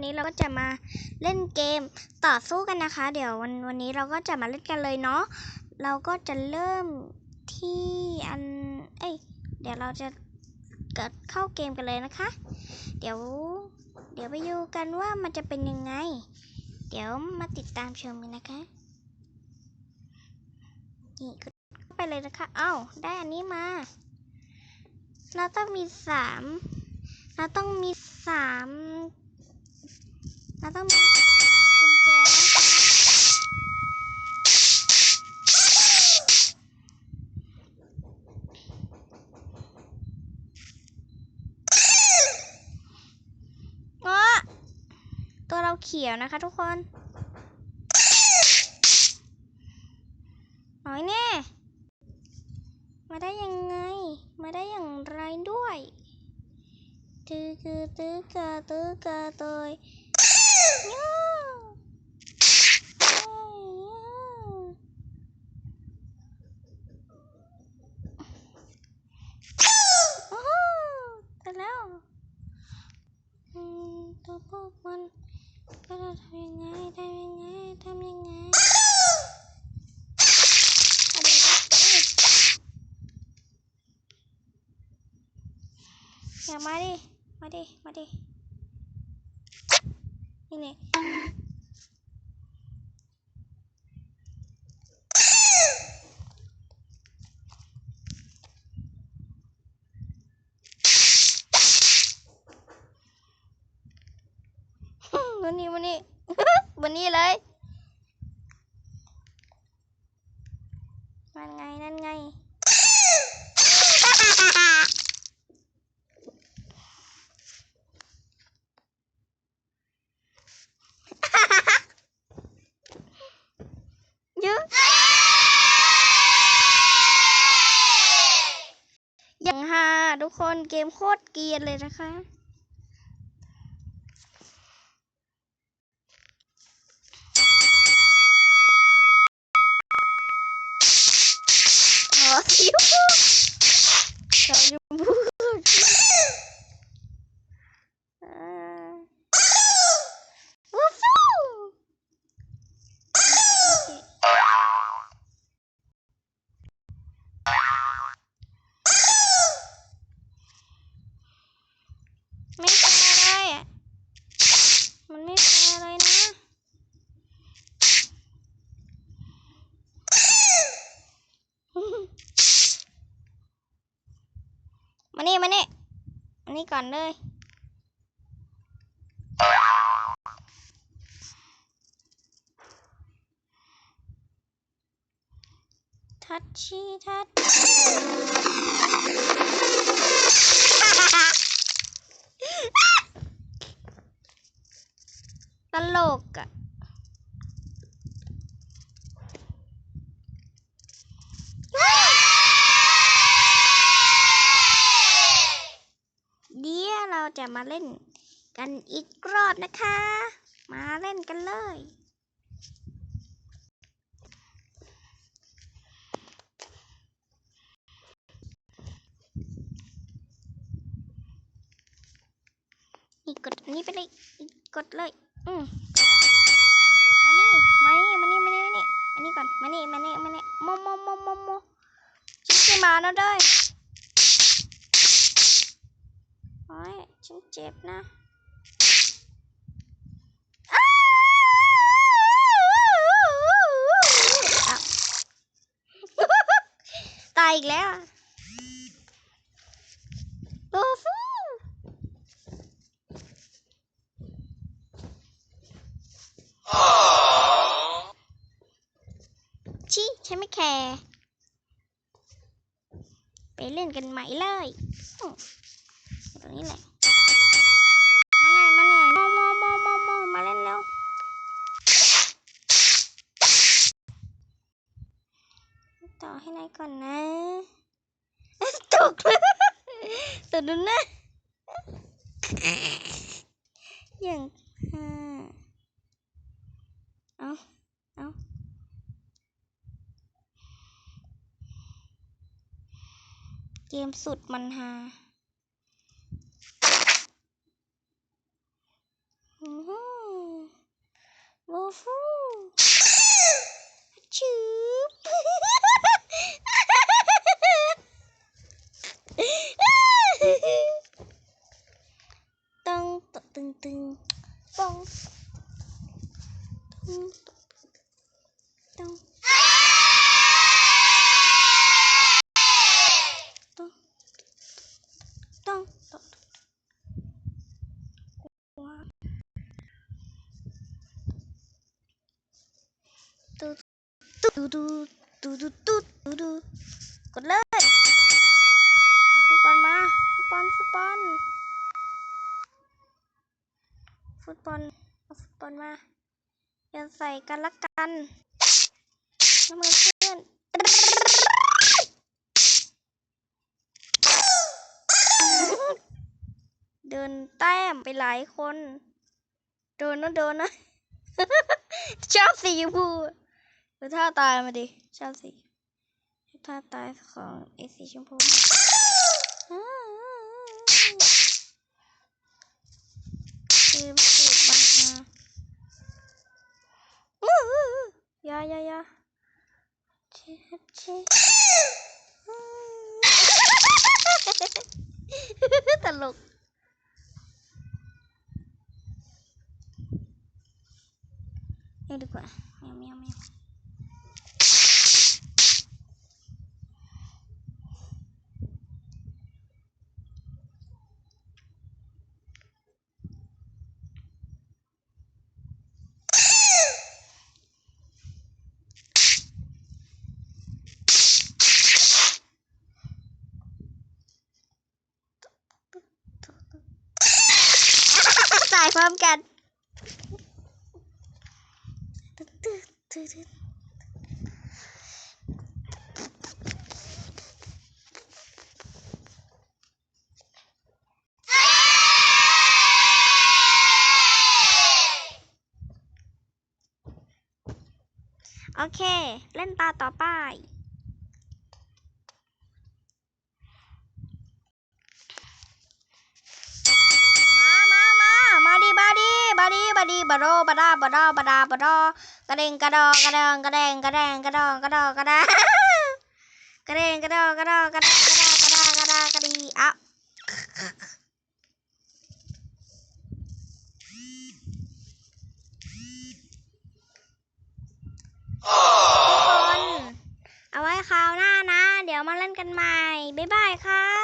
วันนี้เราก็จะมาเล่นเกมต่อสู้กันนะคะ เดี๋ยววันวันนี้เราก็จะมาเล่นกันเลยเนาะเราก็จะเริ่มที่อันเอ้ยเดี๋ยวเราจะเกิดเข้าเกมกันเลยนะคะ เดี๋ยวเดี๋ยวไปดูกันว่ามันจะเป็นยังไง เดี๋ยวมาติดตามชมกันนะคะนี่กดเข้าไปเลยนะคะเอ้าได้อันนี้มา เราต้องมีสามเราต้องมีสาม ต้องมีกุญแจนะคะอ๋อตัวเราเขียวนะคะทุกคนน้อยแน่ มาได้ยังไง มาได้อย่างไรด้วยตื้อคือตื้อกาตือกาตอยาโอ้โหแต่แล้วอืมตัวพวกมันก็จะทำยังไงทำยังไงทำยังไงเอาดูดิเอ้ย อย่า มาดิ มาดิ มาดิ นี่นี่วันนี้วันนี้วันนี้เลย นั่นไง นั่นไง เยอะอย่างฮาทุกคน เกมโคตรเกรียนเลยนะคะ อ๋อสีชมพูชมพูอ่าวูฟู ไม่แฟร์เลยอะ มันไม่แฟร์เลยนะ มานี่มานี่มานี่ก่อนเลยทัชชี่ทัชตลกอะเดี๋ยวเราจะ มาเล่นกันอีกรอบนะคะ มาเล่นกันเลย นี่กดอันนี้ไปเลยอีกกดเลย อืมมานี่ มานี่ มานี่ มานี่ มานี่ มานี่ก่อน มานี่ มานี่ มานี่โมโมโมโมโมฉันจะมาแล้วเด้ยโอ้ย ฉันเจ็บนะตายอีกแล้วโอ้ฟูชิฉันไม่แคร์ไปเล่นกันใหม่เลยตรงนี้แหละ มาหน่อยมาหน่อยโมโมโมโมโมมาเล่นเร็วต่ อให้ก่อนนะตกเลยแต่ดูนะ อย่างฮ่าเอาเอาเกมสุดมันฮาอื้อหือ ป้องต้องต้องต้องต้องว้าวตุ๊ดตุ๊ดตุ๊ดตุ๊ดตุ๊ดตุ๊ดตุ๊ดกดเลยฟุตบอลมา ฟุตบอลฟุตบอลฟุตบอลเอาฟุตบอลมาอย่าใส่กันละกันน้ำมือเพื่อนเดินแต้มไปหลายคน โดนนะโดนนะชอบสีชมพูดูท่าตายมาดิชอบสีท่าตายของไอ้สีชมพู ลืมสูตรบังมาอู้หูอยาอยาอยาเช็ดเช็ดตลก นี่ดีกว่าแมวแมวแมวตายพร้อมกันโอเค เล่นตาต่อไป บาดีบาโดบาดาบาดาบาดาบาดอกระเด้งกระดอกระเดงกระแดงกระแดงกระดอกระดอกระดากระเด้งกระดอกระดอกระดากระดากระดากระดากระดีอะทุกคน เอาไว้คราวหน้านะ เดี๋ยวมาเล่นกันใหม่ บ๊ายบายค่ะ